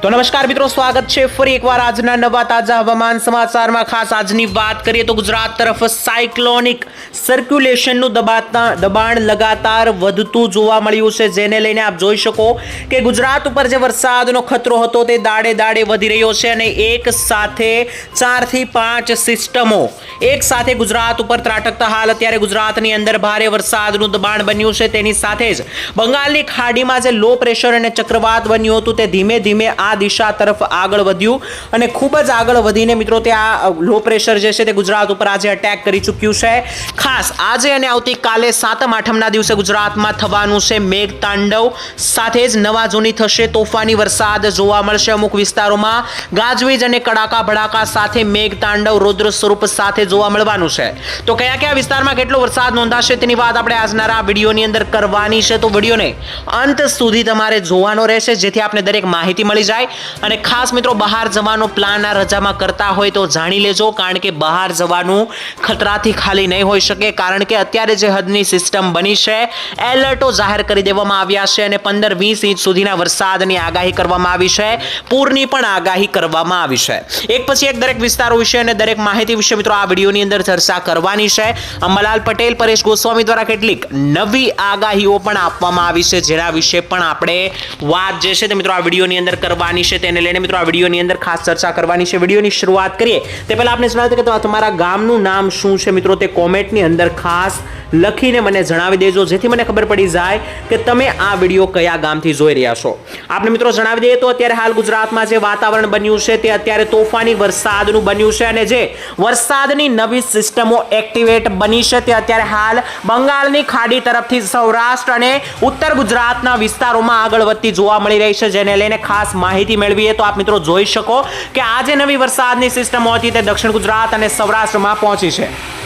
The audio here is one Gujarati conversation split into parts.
તો નમસ્કાર મિત્રો, સ્વાગત છે ફરી એકવાર આજના નવા તાજા હવામાન સમાચારમાં. ખાસ આજની વાત કરીએ તો ગુજરાત તરફ સાયક્લોનિક સર્ક્યુલેશનનું દબાતા દબાણ લગાતાર વધતું જોવા મળ્યું છે. જેને લઈને આપ જોઈ શકો કે ગુજરાત ઉપર જે વરસાદનો ખતરો હતો તે દાડે દાડે વધી રહ્યો છે અને એક સાથે ચારથી પાંચ સિસ્ટમો એક સાથે ગુજરાત ઉપર ત્રાટકતા હાલ અત્યારે ગુજરાતની અંદર ભારે વરસાદનું દબાણ બન્યું છે. તેની સાથે જ બંગાળની ખાડીમાં જે લો પ્રેશર અને ચક્રવાત બન્યું હતું તે ધીમે ધીમે આ દિશા તરફ આગળ વધ્યું અને ખૂબ જ આગળ વધીને મિત્રો તે આ લો પ્રેશર જે છે તે ગુજરાત ઉપર આજે અટેક કરી ચૂક્યું છે. ખાસ આજે અને આવતીકાલે સાતમ આઠમના દિવસે ગુજરાતમાં થવાનું છે મેઘ તાંડવ સાથે જ નવા જૂની થશે તોફાની વરસાદ જોવા મળશે અમુક વિસ્તારોમાં. ગાજવીજ અને કડાકા ભડાકા સાથે મેઘ તાંડવ રૌદ્ર સ્વરૂપ સાથે જોવા મળવાનું છે. તો કયા કયા વિસ્તારમાં કેટલો વરસાદ નોંધાશે તેની વાત આપણે આજના આ વિડીયોની અંદર કરવાની છે. તો વિડીયોને અંત સુધી તમારે જોવાનો રહેશે, જેથી આપને દરેક માહિતી મળી જાય. અને ખાસ મિત્રો, બહાર જવાનો પ્લાન આ રજામાં કરતા હોય તો જાણી લેજો, કારણ કે બહાર જવાનું ખતરાથી ખાલી નહીં હોઈ શકે, કારણ કે અત્યારે જે હદની સિસ્ટમ બની છે એલર્ટો જાહેર કરી દેવામાં આવ્યા છે અને પંદર વીસ ઇંચ સુધીના વરસાદની આગાહી કરવામાં આવી છે, પૂરની પણ આગાહી કરવામાં આવી છે. એક પછી એક દરેક વિસ્તારો વિશે અને દરેક માહિતી વિશે મિત્રો આ વિડીયોની અંદર ચર્ચા કરવાની છે. અંબાલાલ પટેલ, પરેશ ગોસ્વામી દ્વારા કેટલીક નવી આગાહીઓ પણ આપવામાં આવી છે, જેના વિશે પણ આપણે વાત જે છે તે મિત્રો આ વિડીયોની અંદર કરવાની છે તેને લઈને મિત્રો આ વિડીયોની અંદર ખાસ ચર્ચા કરવાની છે. વિડીયોની શરૂઆત કરીએ તે પહેલાં આપણે જણાવ્યું કે તમારા ગામનું નામ શું છે મિત્રો તે કોમેન્ટની અંદર ખાસ લખીને મને જણાવી દેજો, જેથી મને ખબર પડી જાય કે તમે આ વીડિયો કયા ગામથી જોઈ રહ્યા છો. આપણે મિત્રો જણાવી દઈએ તો અત્યારે હાલ ગુજરાતમાં જે વાતાવરણ બન્યું છે તે અત્યારે તોફાની વરસાદનું બન્યું છે અને જે વરસાદની નવી સિસ્ટમો એક્ટિવેટ બની છે તે અત્યારે હાલ બંગાળની ખાડી તરફથી સૌરાષ્ટ્ર અને ઉત્તર ગુજરાતના વિસ્તારોમાં આગળ વધતી જોવા મળી રહી છે, જેને લઈને ખાસ માહિતી મેળવીએ તો આપ મિત્રો જોઈ શકો કે આજે નવી વરસાદની સિસ્ટમો હતી તે દક્ષિણ ગુજરાત અને સૌરાષ્ટ્રમાં પહોંચી છે.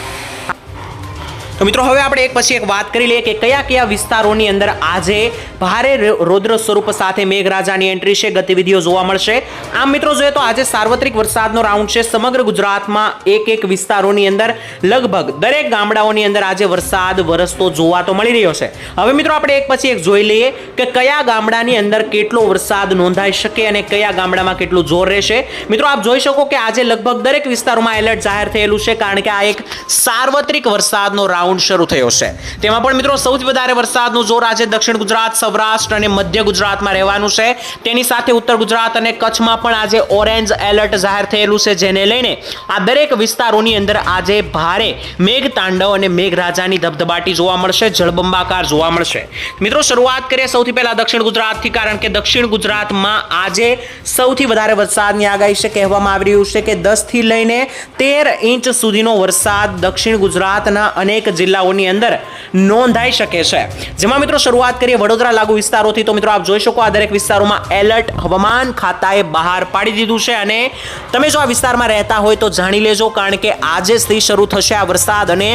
તો મિત્રો, હવે આપણે એક પછી એક વાત કરી લઈએ કે કયા કયા વિસ્તારોની અંદર આજે ભારે રૌદ્ર સ્વરૂપ સાથે મેઘરાજાની એન્ટ્રી છે, ગતિવિધિઓ જોવા મળશે. આમ મિત્રો, જોઈએ તો આજે સાર્વત્રિક વરસાદનો રાઉન્ડ છે. સમગ્ર ગુજરાતમાં એક એક વિસ્તારોની અંદર લગભગ દરેક ગામડાઓની અંદર આજે વરસાદ, વરસતો જોવા તો મળી રહ્યો છે. હવે મિત્રો, આપણે એક પછી એક જોઈ લઈએ કે કયા ગામડાની અંદર કેટલો વરસાદ નોંધાઈ શકે અને કયા ગામડામાં કેટલું જોર રહેશે. મિત્રો, આપ જોઈ શકો કે આજે લગભગ દરેક વિસ્તારોમાં એલર્ટ જાહેર થયેલું છે, કારણ કે આ એક સાર્વત્રિક વરસાદનો રાઉન્ડ શરૂ થયો છે. તેમાં પણ મિત્રો સૌથી વધારે વરસાદનું જોર આજે દક્ષિણ ગુજરાત, સૌરાષ્ટ્ર અને મધ્ય ગુજરાતમાં રહેવાનું છે. તેની સાથે ઉત્તર ગુજરાત અને કચ્છમાં પણ આજે ઓરેન્જ એલર્ટ જાહેર થયેલું છે, જેને લઈને આ દરેક વિસ્તારોની અંદર આજે ભારે મેઘ તાંડવ અને મેઘરાજાની ધબધબાટી જોવા મળશે, જળબંબાકાર જોવા મળશે. મિત્રો, શરૂઆત કરીએ સૌથી પહેલા દક્ષિણ ગુજરાતથી, કારણ કે દક્ષિણ ગુજરાતમાં આજે સૌથી વધારે વરસાદની આગાહી છે. કહેવામાં આવી રહ્યું છે કે દસથી લઈને તેર ઇંચ સુધીનો વરસાદ દક્ષિણ ગુજરાતના અનેક જિલ્લાઓની અંદર નોંધાઈ શકે છે. જેમાં મિત્રો શરૂઆત કરીએ વડોદરા લાગુ વિસ્તારોથી. તો મિત્રો આપ જોઈ શકો આ દરેક વિસ્તારોમાં એલર્ટ હવામાન ખાતાએ બહાર પાડી દીધું છે અને તમે જો આ વિસ્તારમાં રહેતા હોય તો જાણી લેજો કારણ કે આજે થી શરૂ થશે આ વરસાદ અને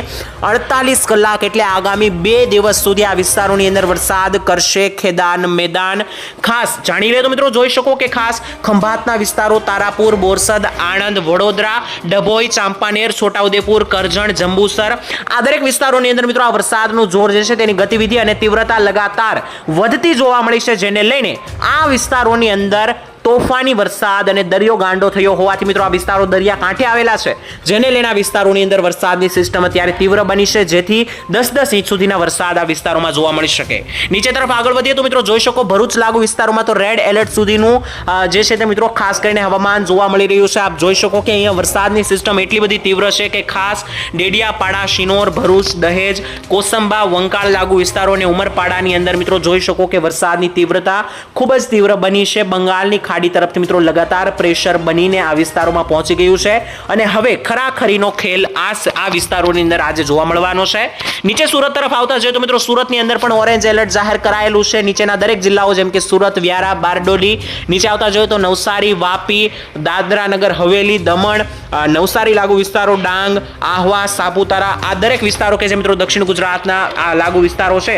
અડતાલીસ કલાક એટલે આગામી બે દિવસ સુધી આ વિસ્તારોની અંદર વરસાદ કરશે ખેદાન મેદાન ખાસ. જાણી લે તો મિત્રો જોઈ શકો કે ખાસ ખંભાતના વિસ્તારો તારાપુર, બોરસદ, આણંદ, વડોદરા, ડભોઈ, ચાંપાનેર, છોટાઉદેપુર, કરજણ, જંબુસર આ દરેક વિસ્તારોની અંદર મિત્રો આ વરસાદનું જોર જે છે તેની ગતિવિધિ અને તીવ્રતા લગાતાર વધતી જોવા મળી છે, જેને લઈને આ વિસ્તારોની અંદર તોફાની વરસાદ અને દરિયો ગાંડો થયો હોવાથી મિત્રો આ વિસ્તારો દરિયા કાંઠે આવેલા છે. જેને લઈને આ વિસ્તારોની અંદર વરસાદની સિસ્ટમ અત્યારે તીવ્ર બની છે, જેથી દસ દસ ઇંચ સુધીના વરસાદ આ વિસ્તારોમાં જોવા મળી શકે. નીચે તરફ આગળ વધીએ તો મિત્રો જોઈ શકો ભરૂચ લાગુ વિસ્તારોમાં તો રેડ એલર્ટ સુધીનું જે છે તે મિત્રો ખાસ કરીને હવામાન જોવા મળી રહ્યું છે. આપ જોઈ શકો કે અહીંયા વરસાદની સિસ્ટમ એટલી બધી તીવ્ર છે કે ખાસ ડેડિયાપાડા, શિનોર, ભરૂચ, દહેજ, કોસંબા, વંકાળ લાગુ વિસ્તારો અને ઉમરપાડાની અંદર મિત્રો જોઈ શકો કે વરસાદની તીવ્રતા ખૂબ જ તીવ્ર બની છે. બંગાળની ખાડી તરફથી મિત્રો લગાતાર પ્રેશર બનીને આ વિસ્તારોમાં પહોંચી ગયું છે. અને હવે ખરાખરીનો ખેલ આ આ વિસ્તારોની અંદર આજે જોવા મળવાનો છે. નીચે સુરત તરફ આવતા જોઈએ તો મિત્રો સુરતની અંદર પણ ઓરેન્જ એલર્ટ જાહેર કરાયેલું છે. નીચેના દરેક જિલ્લાઓ જેમ કે સુરત, વ્યારા, બારડોલી, નીચે આવતા જોઈએ તો નવસારી, વાપી દાદરા નગર હવેલી, દમણ નવસારી લાગુ વિસ્તારો, ડાંગ, આહવા, સાપુતારા આ દરેક વિસ્તારો કે જે મિત્રો દક્ષિણ ગુજરાતના આ લાગુ વિસ્તારો છે.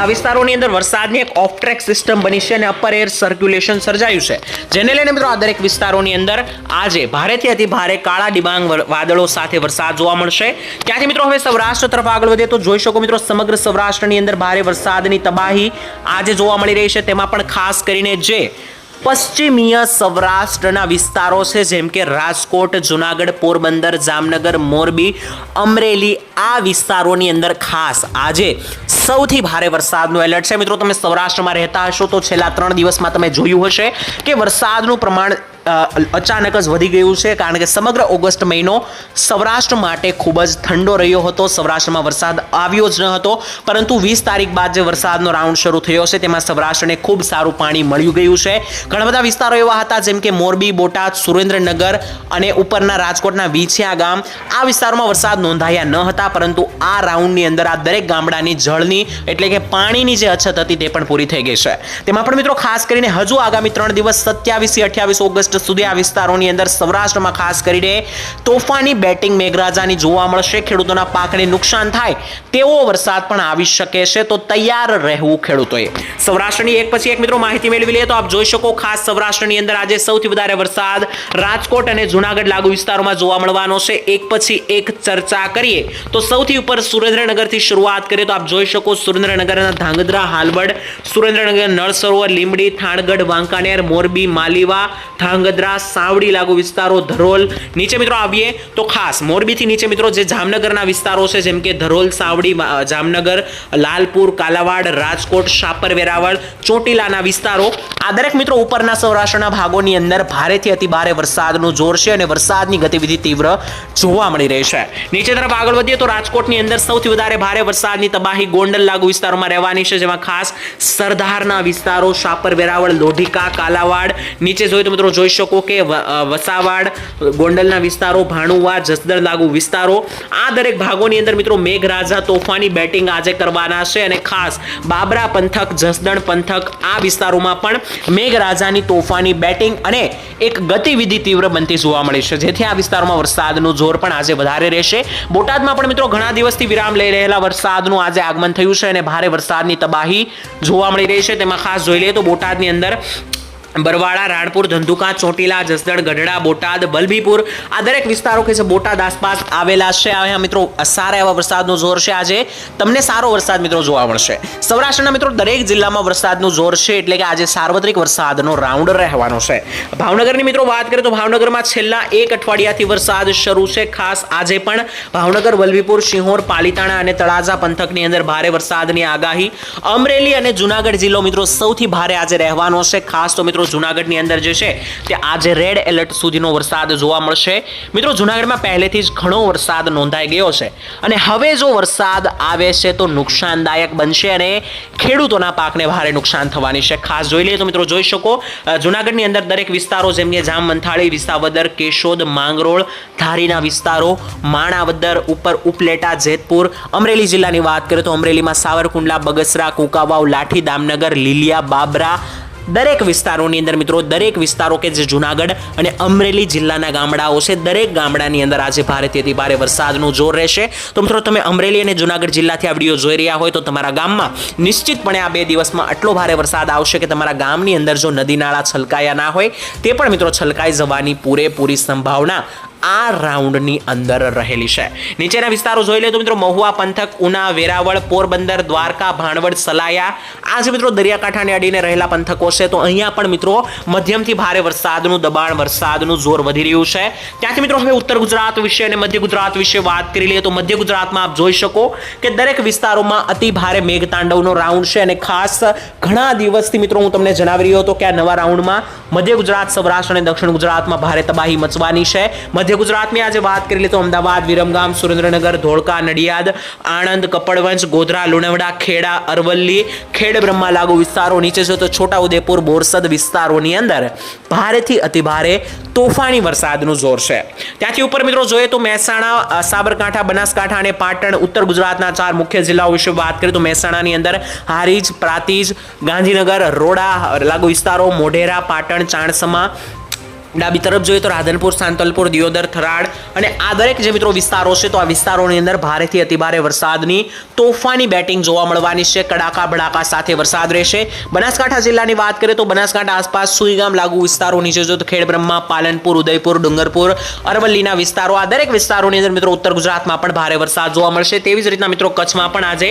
આ વિસ્તારોની અંદર વરસાદની એક ઓફ ટ્રેક સિસ્ટમ બની છે અને અપર એર સર્ક્યુલેશન સર્જાયું છે. જેને લઈને મિત્રો આ દરેક વિસ્તારોની અંદર આજે ભારેથી અતિ ભારે કાળા ડિબાંગ વાદળો સાથે વરસાદ જોવા મળશે. ત્યાંથી મિત્રો હવે સૌરાષ્ટ્ર તરફ આગળ વધીએ તો જોઈ શકો મિત્રો સમગ્ર સૌરાષ્ટ્રની અંદર ભારે વરસાદની તબાહી આજે જોવા મળી રહી છે. તેમાં પણ ખાસ કરીને જે પશ્ચિમીય સૌરાષ્ટ્રના વિસ્તારો છે, જેમ કે રાજકોટ, જુનાગઢ, પોરબંદર, જામનગર, મોરબી, અમરેલી, આ વિસ્તારોની અંદર ખાસ આજે સૌથી ભારે વરસાદનું એલર્ટ છે. મિત્રો, તમે સૌરાષ્ટ્રમાં રહેતા હશો તો છેલ્લા ત્રણ દિવસમાં તમે જોયું હશે કે વરસાદનું પ્રમાણ અચાનક જ વધી ગયું છે કારણ કે સમગ્ર ઓગસ્ટ મહિનો સૌરાષ્ટ્ર માટે ખૂબ જ ઠંડો રહ્યો હતો. સૌરાષ્ટ્રમાં વરસાદ આવ્યો જ ન હતો. પરંતુ વીસ તારીખ બાદ જે વરસાદનો રાઉન્ડ શરૂ થયો છે, તેમાં સૌરાષ્ટ્રને ખૂબ સારું પાણી મળ્યું ગયું છે. ઘણા બધા વિસ્તારો એવા હતા જેમ કે મોરબી, બોટાદ, સુરેન્દ્રનગર અને ઉપરના રાજકોટના વીછિયા ગામ. આ વિસ્તારોમાં વરસાદ નોંધાયા ન હતા, પરંતુ આ રાઉન્ડની અંદર આ દરેક ગામડાની જળની એટલે કે પાણીની જે અછત હતી તે પણ પૂરી થઈ ગઈ છે. તેમાં પણ મિત્રો ખાસ કરીને હજુ આગામી ત્રણ દિવસ, સત્યાવીસથી અઠ્યાવીસ ઓગસ્ટ સુધી આ વિસ્તારોની અંદર સૌરાષ્ટ્રમાં ખાસ કરીને તોફાની બેટિંગ મેઘરાજાની જોવા મળશે. ખેડૂતોના પાકને નુકસાન થાય તેવો વરસાદ પણ આવી શકે છે. તો તૈયાર રહેવું ખેડૂતોએ. સૌરાષ્ટ્રની એક પછી એક મિત્રો માહિતી મેળવી લઈએ તો આપ જોઈ શકો ખાસ સૌરાષ્ટ્રની અંદર આજે સૌથી વધારે વરસાદ રાજકોટ અને જુનાગઢ લાગુ વિસ્તારોમાં જોવા મળવાનો છે. એક પછી એક ચર્ચા કરીએ તો સૌથી ઉપર સુરેન્દ્રનગરથી શરૂઆત કરીએ તો આપ જોઈ શકો સુરેન્દ્રનગરના ધાંગધ્રા, હાલવડ, સુરેન્દ્રનગર નળ સરોવર લીંબડી, થાણગઢ, વાંકાનેર, મોરબી, માલીવા ધાંગધ્રા સાવડી લાગુ વિસ્તારો, ધરોલ. નીચે મિત્રો આવીએ તો ખાસ મોરબીથી નીચે મિત્રો જે જામનગરના વિસ્તારો છે, જેમ કે ધરોલ, સાવડી જામનગર, લાલપુર, કાલાવાડ, રાજકોટ, શાપર, વેરાવળ, ચોટીલાના વિસ્તારો. આ દરેક મિત્રો ઉપરના સૌરાષ્ટ્રના ભાગોની અંદર ભારેથી અતિ ભારે વરસાદનું જોર છે અને વરસાદની ગતિવિધિ તીવ્ર જોવા મળી રહી છે. નીચે તરફ આગળ વધીએ તો રાજકોટની અંદર સૌથી વધારે ભારે વરસાદની તબાહી ગોંડલ લાગુ વિસ્તારોમાં રહેવાની છે, જેમાં ખાસ સરદારના વિસ્તારો, શાપર, વેરાવળ, લોઢિકા, કાલાવાડ. નીચે જોઈએ તો મિત્રો જોઈ શકો કે વસાવાડ, ગોંડલના વિસ્તારો, ભાણુવા, જસદણ લાગુ વિસ્તારો. આ દરેક ભાગોની અંદર મિત્રો મેઘરાજા તોફાની બેટિંગ આજે કરવાના છે અને ખાસ બાબરા પંથક, જસદણ પંથક આ વિસ્તારોમાં પણ મેઘરાજાની તોફાની બેટિંગ અને એક ગતિવિધિ તીવ્ર બનતી જોવા મળી છે. જેથી આ વિસ્તારોમાં વરસાદનું જોર પણ આજે વધારે રહેશે. બોટાદમાં પણ મિત્રો ઘણા દિવસથી વિરામ લઈ રહેલા વરસાદનું આજે આગમન થયું છે અને ભારે વરસાદની તબાહી જોવા મળી રહી છે. તેમાં ખાસ જોઈ લઈએ તો બોટાદની અંદર બરવાડા રાણપુર, ધંધુકા, ચોટીલા, જસદણ, ગઢડા, બોટાદ બલભીપુર આ દરેક વિસ્તારો કે જે બોટાદ આસપાસ આવેલા છે. અહીંયા મિત્રો, સારા એવા વરસાદનો જોર છે આજે. તમને સારો વરસાદ મિત્રો જોવા મળશે. સૌરાષ્ટ્રના મિત્રો, દરેક જિલ્લામાં વરસાદનું જોર છે એટલે કે આજે સાર્વત્રિક વરસાદનો રાઉન્ડ રહેવાનો છે. ભાવનગરની મિત્રો વાત કરીએ તો ભાવનગરમાં છેલ્લા એક અઠવાડિયાથી વરસાદ શરૂ છે. ખાસ આજે પણ ભાવનગર વલભીપુર સિંહોર પાલીતાણા અને તળાજા પંથકની અંદર ભારે વરસાદની આગાહી. અમરેલી અને જુનાગઢ જિલ્લો મિત્રો, સૌથી ભારે આજે રહેવાનો છે. ખાસ તો મિત્રો જુનાગઢની અંદર જે છે, તે આજે રેડ એલર્ટ સુધીનો વરસાદ જોવા મળશે. મિત્રો, જુનાગઢમાં પહેલેથી જ ઘણો વરસાદ નોંધાઈ ગયો છે. અને હવે જો વરસાદ આવે છે, તો નુકસાનદાયક બનશે અને ખેડૂતોના પાકને ભારે નુકસાન થવાની છે. ખાસ જોઈ લઈએ તો મિત્રો, જોઈ શકો જૂનાગઢની અંદર દરેક વિસ્તારો જેમ કે જામ મંથાળી વિસાવદર, કેશોદ, માંગરોળ, ધારીના વિસ્તારો, માણાવદર, ઉપર ઉપલેટા, જેતપુર, અમરેલી જિલ્લાની વાત કરીએ તો અમરેલીમાં સાવરકુંડલા, બગસરા, કુંકાવાવ, લાઠી, દામનગર, લીલિયા, બાબરા દરેક વિસ્તારોની અંદર મિત્રો, દરેક વિસ્તારો કે જે જુનાગઢ અને અમરેલી જિલ્લાના ગામડાઓ છે, દરેક ગામડાની અંદર આજે ભારેથી ભારે વરસાદનું જોર રહેશે. તો મિત્રો, તમે અમરેલી અને જુનાગઢ જિલ્લાથી આ વીડિયો જોઈ રહ્યા હોય તો તમારા ગામમાં નિશ્ચિતપણે આ બે દિવસમાં આટલો ભારે વરસાદ આવશે કે તમારા ગામની અંદર જો નદી નાળા છલકાયા ના હોય, તે પણ મિત્રો છલકાઈ જવાની પૂરેપૂરી સંભાવના આ રાઉન્ડની અંદર રહેલી છે. નીચેના વિસ્તારો જોઈ લે તો મિત્રો, મહુવા પંથક, ઉના, વેરાવળ, પોરબંદર, દ્વારકા, ભાણવડ, સલાયા, આ જે મિત્રો દરિયાકાંઠાને અડીને રહેલા પંથકો છે. તો અહીંયા પણ મિત્રો, મધ્યમથી ભારે વરસાદનું, દબાણ વરસાદનું જોર વધી રહ્યું છે. ત્યાંથી મિત્રો, હવે ઉત્તર ગુજરાત વિશે અને મધ્ય ગુજરાત વિશે વાત કરી લઈએ તો મધ્ય ગુજરાતમાં આપ જોઈ શકો કે દરેક વિસ્તારોમાં અતિ ભારે મેઘતાંડવનો રાઉન્ડ છે અને ખાસ ઘણા દિવસથી મિત્રો હું તમને જણાવી રહ્યો હતો કે આ નવા રાઉન્ડમાં મધ્ય ગુજરાત, સૌરાષ્ટ્ર અને દક્ષિણ ગુજરાતમાં ભારે તબાહી મચવાની છે. મધ્ય ગુજરાતની આજે વાત કરી લે તો અમદાવાદ, વિરમગામ, સુરેન્દ્રનગર, ધોળકા, નડિયાદ, આણંદ, કપડવંજ, ગોધરા, લુણવડા, ખેડા, અરવલ્લી, ખેડ બ્રહ્મા લાગુ વિસ્તારો નીચે છે તો છોટાઉદેપુર, બોરસદ વિસ્તારોની અંદર ભારેથી અતિ ભારે તોફાની વરસાદનું જોર છે. ત્યાંથી ઉપર મિત્રો જોઈએ તો મહેસાણા સાબરકાંઠા, બનાસકાંઠા અને પાટણ, ઉત્તર ગુજરાતના ચાર મુખ્ય જિલ્લાઓ વિશે વાત કરીએ તો મહેસાણાની અંદર હારીજ, પ્રાતિજ, ગાંધીનગર, રોડા લાગુ વિસ્તારો, મોઢેરા, પાટણ, ચાણસમા ડાબી તરફ જોઈએ તો રાધનપુર, સાંતલપુર, દિયોદર, થરાડ અને આ દરેક જે મિત્રો વિસ્તારો છે તો આ વિસ્તારોની અંદર ભારેથી અતિભારે વરસાદની તોફાની બેટિંગ જોવા મળવાની છે. કડાકા ભડાકા સાથે વરસાદ રહેશે. બનાસકાંઠા જિલ્લાની વાત કરીએ તો બનાસકાંઠા આસપાસ સુઈગામ લાગુ વિસ્તારો નીચે જો તો ખેડ પાલનપુર, ઉદયપુર, ડુંગરપુર, અરવલ્લીના વિસ્તારો આ દરેક વિસ્તારોની અંદર મિત્રો ઉત્તર ગુજરાતમાં પણ ભારે વરસાદ જોવા મળશે. તેવી જ રીતના મિત્રો કચ્છમાં પણ આજે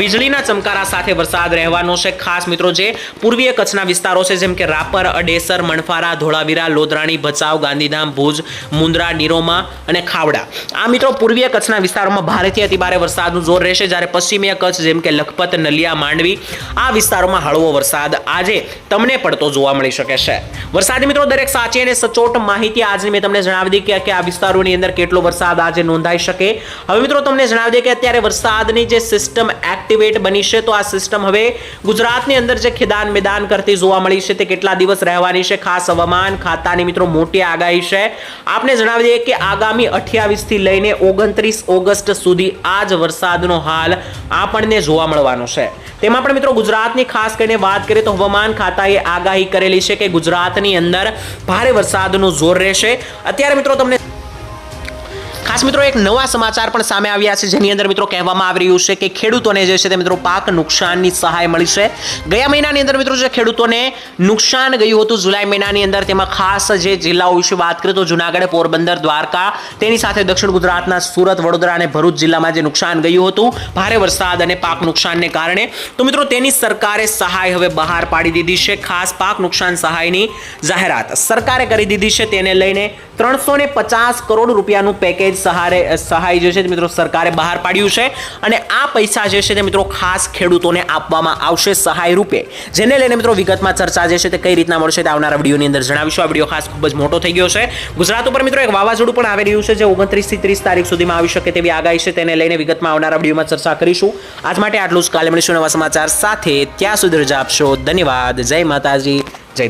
વીજળીના ચમકારા સાથે વરસાદ રહેવાનો છે. ખાસ મિત્રો જે પૂર્વીય કચ્છના વિસ્તારો છે જેમ કે રાપર, અડેસર, મણફારા, ધોળાવીરા લોધરાણી ભચાઉ ગાંધીધામ, ભુજ, મુન્દ્રા, નિરોમા અને ખાવડા. આ મિત્રો પૂર્વીય કચ્છના વિસ્તારોમાં ભારેથી અતિભારે વરસાદનું જોર રહેશે જ્યારે પશ્ચિમીય કચ્છ જેમ કે લખપત, નલિયા, માંડવી આ વિસ્તારોમાં હળવો વરસાદ આજે તમને પડતો જોવા મળી શકે છે. વરસાદી મિત્રો દરેક સાચી અને સચોટ માહિતી આજની મેં તમને જણાવી દીધી કે આ વિસ્તારોની અંદર કેટલો વરસાદ આજે નોંધાઈ શકે. હવે મિત્રો તમને જણાવી દઈએ કે અત્યારે વરસાદની જે સિસ્ટમ એક્ટિવેટ બની છે, તો આ સિસ્ટમ હવે ગુજરાતની અંદર જે ખેદાન મેદાન કરતી જોવા મળી છે, તે કેટલા દિવસ રહેવાની છે? ખાસ હવામાન, ખાતાની મિત્રો, મોટી આગાહી છે. આપને જણાવી દઈએ કે આગામી 28 થી લઈને ઓગણત્રીસ ઓગસ્ટ સુધી આ જ વરસાદનો હાલ આપણને જોવા મળવાનો છે. તેમાં પણ મિત્રો, ગુજરાતની ખાસ કરીને વાત કરીએ તો હવામાન ખાતાએ આગાહી કરેલી છે કે ગુજરાતની અંદર ભારે વરસાદનું જોર રહેશે. અત્યારે મિત્રો, તમને ખાસ મિત્રો એક નવા સમાચાર પણ સામે આવ્યા છે, જેની અંદર મિત્રો કહેવામાં આવી રહ્યું છે કે ખેડૂતોને જે છે તે મિત્રો પાક નુકસાનની સહાય મળી છે. ગયા મહિનાની અંદર મિત્રો જે ખેડૂતોને નુકસાન ગયું હતું જુલાઈ મહિનાની અંદર, તેમાં ખાસ જે જિલ્લાઓ વિશે વાત કરીએ તો જુનાગઢ, પોરબંદર, દ્વારકા, તેની સાથે દક્ષિણ ગુજરાતના સુરત, વડોદરા અને ભરૂચ જિલ્લામાં જે નુકસાન ગયું હતું, ભારે વરસાદ અને પાક નુકસાનને કારણે. તો મિત્રો તેની સરકારે સહાય હવે બહાર પાડી દીધી છે, ખાસ પાક નુકસાન સહાયની જાહેરાત સરકારે કરી દીધી છે, તેને લઈને ત્રણસો ને પચાસ કરોડ રૂપિયાનું પેકેજ સહારે સહાય જે છે તે મિત્રો સરકારે બહાર પાડ્યું છે અને આ પૈસા જે છે તે મિત્રો ખાસ ખેડૂતોને આપવામાં આવશે સહાય રૂપે. જેને લઈને મિત્રો વિગતમાં ચર્ચા જે છે તે કઈ રીતના મળશે તે આવનારા વિડીયોની અંદર જણાવીશું. આ વીડિયો ખાસ ખૂબ જ મોટો થઈ ગયો છે. ગુજરાત ઉપર મિત્રો એક વાવાઝોડું પણ આવી રહ્યું છે જે ઓગણત્રીસથી ત્રીસ તારીખ સુધીમાં આવી શકે તેવી આગાહી છે. તેને લઈને વિગતમાં આવનારા વિડીયોમાં ચર્ચા કરીશું. આજ માટે આટલું જ. કાલે મળીશું નવા સમાચાર સાથે. ત્યાં સુધી રજા આપશો. ધન્યવાદ. જય માતાજી. જય